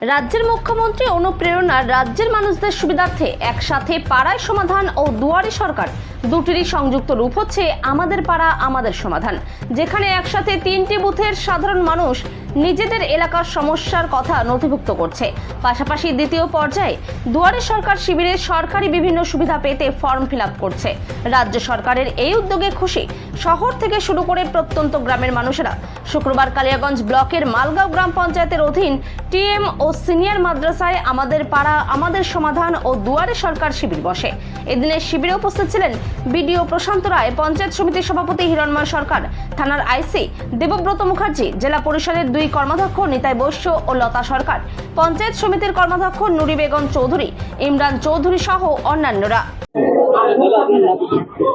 রাজ্যের মুখ্যমন্ত্রী অনুপ্রেরণা রাজ্যের মানুষদের সুবিধার্থে একসাথে পাড়ায় সমাধান ও দুয়ারে সরকার দুটিরই সংযুক্ত রূপ হচ্ছে আমাদের পাড়া, আমাদের সমাধান। যেখানে একসাথে তিনটি বুথের সাধারণ মানুষ নিজেদের এলাকার সমস্যার কথা নথিভুক্ত করছে। পাশাপাশি দ্বিতীয় পর্যায়ে দুয়ারে সরকার শিবিরে সরকারি বিভিন্ন সুবিধা পেতে ফর্ম ফিল করছে। রাজ্য সরকারের এই উদ্যোগে খুশি শহর থেকে শুরু করে প্রত্যন্ত গ্রামের মানুষেরা। শুক্রবার কালিয়াগঞ্জ ব্লকের মালগাঁও গ্রাম পঞ্চায়েতের অধীন টিএম ও সিনিয়র মাদ্রাসায় আমাদের পাড়া, আমাদের সমাধান ও দুয়ারে সরকার শিবির বসে। এদিনের শিবিরে উপস্থিত ছিলেন বিডিও প্রশান্ত রায় পঞ্চায়েত সমিতির সভাপতি হিরণময় সরকার থানার আইসি দেবব্রত মুখার্জি জেলা পরিষদের দুই কর্মাধ্যক্ষ নিতাই বৈশ্য ও লতা সরকার পঞ্চায়েত সমিতির কর্মাধ্যক্ষ নুরি বেগম চৌধুরী ইমরান চৌধুরী সহ অন্যান্যরা।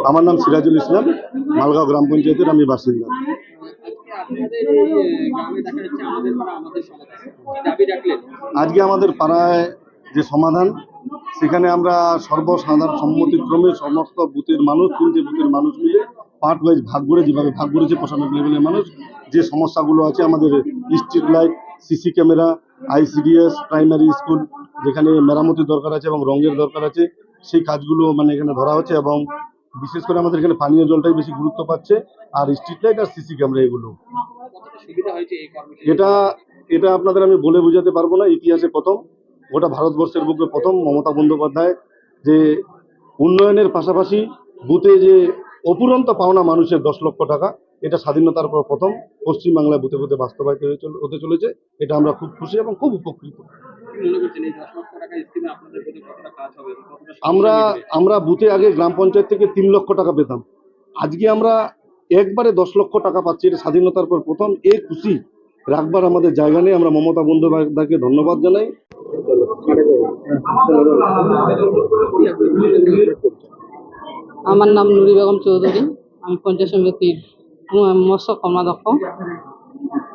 আমার নাম সিরাজুল ইসলাম মালগাঁও গ্রাম পঞ্চায়েতের আমি বাসিন্দা। আপনাদের এই গ্রামে দেখা যাচ্ছে আমাদের পাড়া আমাদের সমাধান কি দাবি রাখলেন আজকে আমাদের পাড়ায় যে সমাধান সেখানে আমরা সর্বসাধারণ সম্মতিক্রমে সমস্ত বুথের মানুষ তিনটে বুথের মানুষ মিলে পার্ট ওয়াইজ ভাগ করে যেভাবে ভাগ করেছে প্রশাসনিক লেভেলের মানুষ যে সমস্যাগুলো আছে আমাদের street light CC camera ICDS primary school যেখানে মেরামতির দরকার আছে এবং রঙের দরকার আছে সেই কাজগুলো মানে এখানে ধরা হচ্ছে এবং বিশেষ করে আমাদের এখানে পানীয় জলটাই বেশি গুরুত্ব পাচ্ছে আর স্ট্রিট লাইট আর সিসি ক্যামেরা এগুলো। এটা এটা আপনাদের আমি বলে বোঝাতে পারব না ইতিহাসে প্রথম। গোটা ভারতবর্ষের বুকে প্রথম মমতা বন্দ্যোপাধ্যায় যে উন্নয়নের পাশাপাশি বুথে যে অপুরন্ত পাওনা মানুষের দশ লক্ষ টাকা, এটা স্বাধীনতার পর প্রথম পশ্চিমবাংলায় বুথে বুথে বাস্তবায়িত হতে চলেছে, এটা আমরা খুব খুশি এবং খুব উপকৃত। আমরা আমরা বুথে আগে গ্রাম পঞ্চায়েত থেকে তিন লক্ষ টাকা পেতাম। আজকে আমরা একবারে দশ লক্ষ টাকা পাচ্ছি, এটা স্বাধীনতার পর প্রথম এ খুশি রাখবার আমাদের জায়গা নেই। আমরা মমতা বন্দ্যোপাধ্যায়কে ধন্যবাদ জানাই। আমার নাম নুরি বেগম চৌধুরী। আমি পঞ্চায়েত সমিতির মৎস্য কর্মাধ্যক্ষ।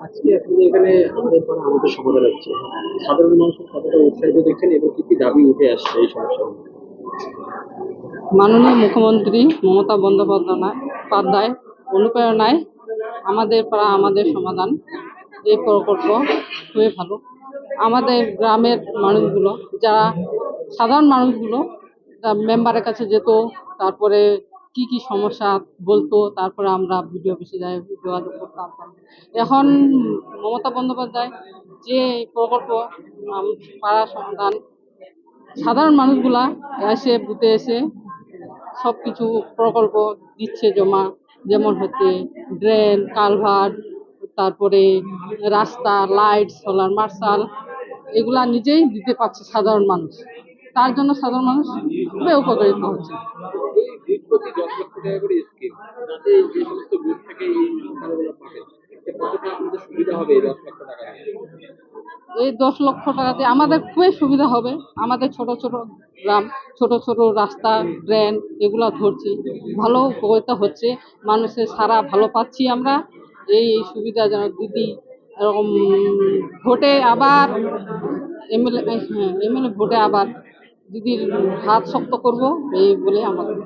আজকে আপনি এখানে আমাদের সমাধান হচ্ছে সাধারণ মানুষের কতটা উৎসাহিত দেখছেন এবং কি কি দাবি উঠে আসছে এই সমস্যা মাননীয় মুখ্যমন্ত্রী মমতা বন্দ্যোপাধ্যায় পাধ্যায় অনুপ্রেরণায় আমাদের পাড়া আমাদের সমাধান এই প্রকল্প, খুবই ভালো। আমাদের গ্রামের মানুষগুলো, যারা সাধারণ মানুষগুলো মেম্বারের কাছে যেত, তারপরে কি কি সমস্যা বলতো, তারপরে আমরা ভিডিও অফিসে যাই, যোগাযোগ করতাম। এখন মমতা বন্দ্যোপাধ্যায় যে প্রকল্প পাড়া সমাধান সাধারণ মানুষগুলা এসে, বুথে এসে সব কিছু প্রকল্প দিচ্ছে জমা, যেমন হচ্ছে ড্রেন, কালভার্ট তারপরে রাস্তা লাইট সোলার মার্শাল এগুলা নিজেই দিতে পারছে সাধারণ মানুষ। তার জন্য সাধারণ মানুষ খুবই উপকৃত হচ্ছে। এই দশ লক্ষ টাকাতে আমাদের খুবই সুবিধা হবে। আমাদের ছোট ছোট গ্রাম, ছোট ছোট রাস্তা ড্রেন এগুলো ধরছি। ভালো উপকৃত হচ্ছে। মানুষের সারা ভালো পাচ্ছি আমরা। এই এই সুবিধা যেন দিদি, এরকম ভোটে আবার এমএলএ হ্যাঁ এমএলএ ভোটে আবার দিদির হাত শক্ত করব, এই বলে আমাদের